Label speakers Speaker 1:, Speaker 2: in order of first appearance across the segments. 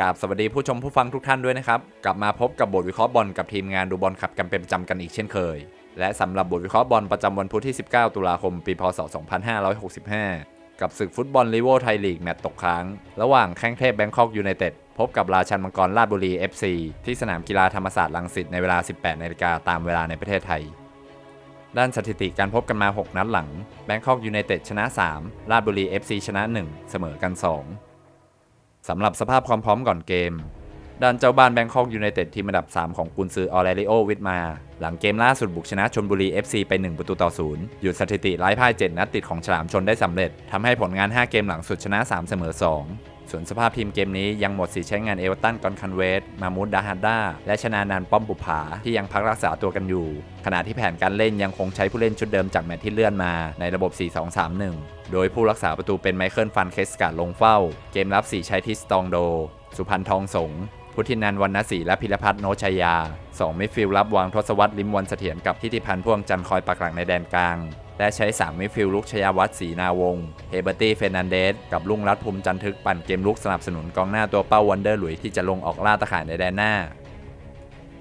Speaker 1: กราบสวัสดีผู้ชมผู้ฟังทุกท่านด้วยนะครับ กลับมาพบกับบทวิเคราะห์บอลกับทีมงานดูบอลขับกันเป็นประจำกันอีกเช่นเคย และสำหรับบทวิเคราะห์บอลประจำวันพุธที่ 19 ตุลาคม ปีพศ 2565 กับศึกฟุตบอลลีโวไทยลีกแมตตช์ตกค้าง ระหว่างแข้งเทพแบงคอกยูไนเต็ดพบกับราชันมังกรราชบุรี FC ที่สนามกีฬาธรรมศาสตร์ลังสิตในเวลา 18นาฬิกาตามเวลาในประเทศไทย ด้านสถิติการพบกันมา 6 นัดหลังแบงคอกยูไนเต็ดชนะ 3 ราชบุรี FC ชนะ 1 เสมอกัน 2 สำหรับสภาพความพร้อมก่อนเกม ด้านเจ้าบ้านแบงคอกยูไนเต็ดทีมอันดับ 3 ของกุนซือออเรลิโอวิทมา หลังเกมล่าสุดบุกชนะชนบุรี FC ไป 1 ประตูต่อ0หยุดสถิติไร้พ่าย 7 นัดติดของฉลามชนได้สำเร็จทำให้ผลงาน 5 เกมหลังสุดชนะ 3 เสมอ 2 ส่วนสภาพทีมเกมนี้ยังหมดสิทธิ์ใช้งานเอเวอร์ตันกอนคันเวสมามูดดาฮัดดาและชนานันป้อมบุภาที่ยังพักรักษาตัวกันอยู่ ขณะที่แผนการเล่นยังคงใช้ผู้เล่นชุดเดิมจากแมตช์ที่เลื่อนมาในระบบ 4-2-3-1 โดยผู้รักษาประตูเป็นไมเคิลฟันเคสการ์ดลงเฝ้า เกมรับ4ใช้ทิสตองโด สุพันธ์ทองสงพุทธินันวรรณศรีและพิรพัฒน์โนชยา 2 มิดฟิลด์รับวางทศวรรษลิมวันเสถียรกับทิติพันธ์พ่วงจันทร์คอยปักหลักในแดนกลาง และใช้ 3 มิดฟิลด์ลุกชยาวัฒน์ศรีนาวงเฮเบอร์ตี้เฟรนันเดส กับลุงรัฐภูมิจันทึกปั่นเกมลุกสนับสนุนกองหน้าตัวเป้าวันเดอร์หลุยที่จะลงออกล่าตะข่ายในแดนหน้า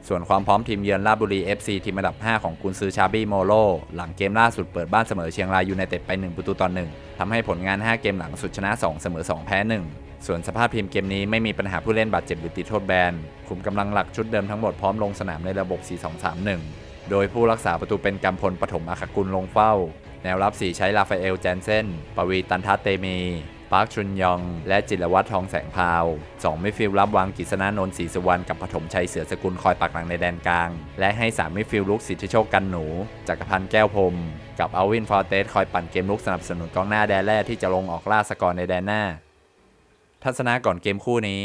Speaker 1: ส่วนความพร้อมทีมเยือนราชบุรี FC ทีมอันดับ 5 ของกุนซือชาบี้โมโลหลังเกมล่าสุดเปิดบ้านเสมอเชียงรายยูไนเต็ดไป 1 ประตูต่อ1ทำให้ผลงาน 5 เกมหลังสุดชนะ 2 เสมอ 2 แพ้ 1ส่วนสภาพทีมเกมนี้ไม่มีปัญหาผู้เล่นบาดเจ็บหรือติดโทษแบน คุมกำลังหลักชุดเดิมทั้งหมดพร้อมลงสนามในระบบ 4-2-3-1 โดยผู้รักษาประตูเป็นกำพลปฐมอาคกุลลงเฝ้า แนวรับ 4 ใช้ลาฟาเอลแจนเซนปวีตันทัตเตมีปาร์คชุนยอง และจิรวัตรทองแสงพาว 2 มิดฟิลด์รับวางกิษณานนท์ศรีสุวรรณกับปฐมชัยเสือสกุลคอยปักหลังในแดนกลาง และให้ 3 มิดฟิลด์ลุกสิทธิโชคกันหนู จักรพันธ์แก้วพรมกับอวินฟอร์เตสคอยปั่นเกมลุกสนับสนุนกองหน้าแดนแรกที่จะลงออกล่าสกอร์ในแดนหน้า ทัศนะก่อนเกมคู่นี้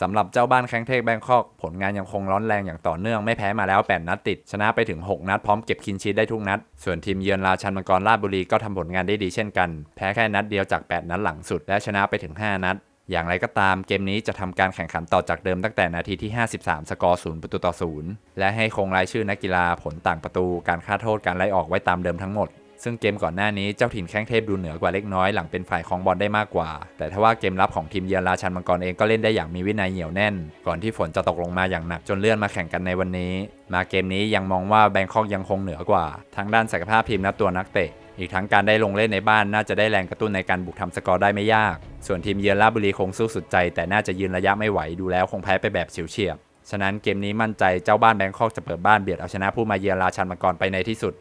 Speaker 1: สำหรับเจ้าบ้านแข้งเทพแบงคอกผลงานยังคงร้อนแรงอย่างต่อเนื่องไม่แพ้มาแล้ว 8 นัดติด ชนะไปถึง 6 นัดพร้อมเก็บคินชีทได้ทุกนัด ส่วนทีมเยือนราชันมังกรราชบุรีก็ทำผลงานได้ดีเช่นกัน แพ้แค่นัดเดียวจาก 8 นัดหลังสุดและชนะไปถึง 5 นัด อย่างไรก็ตามเกมนี้จะทำการแข่งขันต่อจากเดิมตั้งแต่นาทีที่ 53 สกอร์0ประตูต่อ0และให้คงรายชื่อนักกีฬาผลต่างประตูการฆ่าโทษการไล่ออกไว้ตามเดิมทั้งหมด ซึ่งเกมก่อนหน้านี้เจ้าถิ่นแข้งเทพดูเหนือกว่าเล็กน้อยหลังเป็นฝ่ายของบอลได้มากกว่า แต่ทว่าเกมรับของทีมเยือนราชันมังกรเองก็เล่นได้อย่างมีวินัยเหนียวแน่น ก่อนที่ฝนจะตกลงมาอย่างหนักจนเลื่อนมาแข่งกันในวันนี้ มาเกมนี้ยังมองว่าแบงคอกยังคงเหนือกว่าทั้งด้านศักยภาพทีมและตัวนักเตะอีกทั้งการได้ลงเล่นในบ้านน่าจะได้แรงกระตุ้นในการบุกทำสกอร์ได้ไม่ยาก ส่วนทีมเยือนราชบุรีคงสู้สุดใจ แต่น่าจะยืนระยะไม่ไหวดูแล้วคงแพ้ไปแบบเฉียวเฉียบ ฉะนั้นเกมนี้มั่นใจเจ้าบ้านแบงคอกจะเปิดบ้านเบียดเอาชนะผู้มาเยือนราชันมังกรไปในที่สุด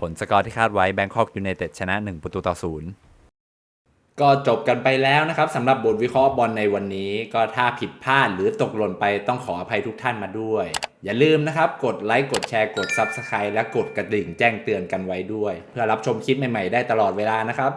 Speaker 1: ผลสกอร์ที่คาดไว้แบงคอกยูไนเต็ดชนะ 1 ประตูต่อศูนย์ก็จบกันไปแล้วนะครับสำหรับบทวิเคราะห์บอลในวันนี้ ก็ถ้าผิดพลาดหรือตกหล่นไปต้องขออภัยทุกท่านมาด้วย อย่าลืมนะครับ กดไลค์กดแชร์กด Subscribe และกดกระดิ่งแจ้งเตือนกันไว้ด้วย เพื่อรับชมคลิปใหม่ ๆ ได้ตลอดเวลานะครับ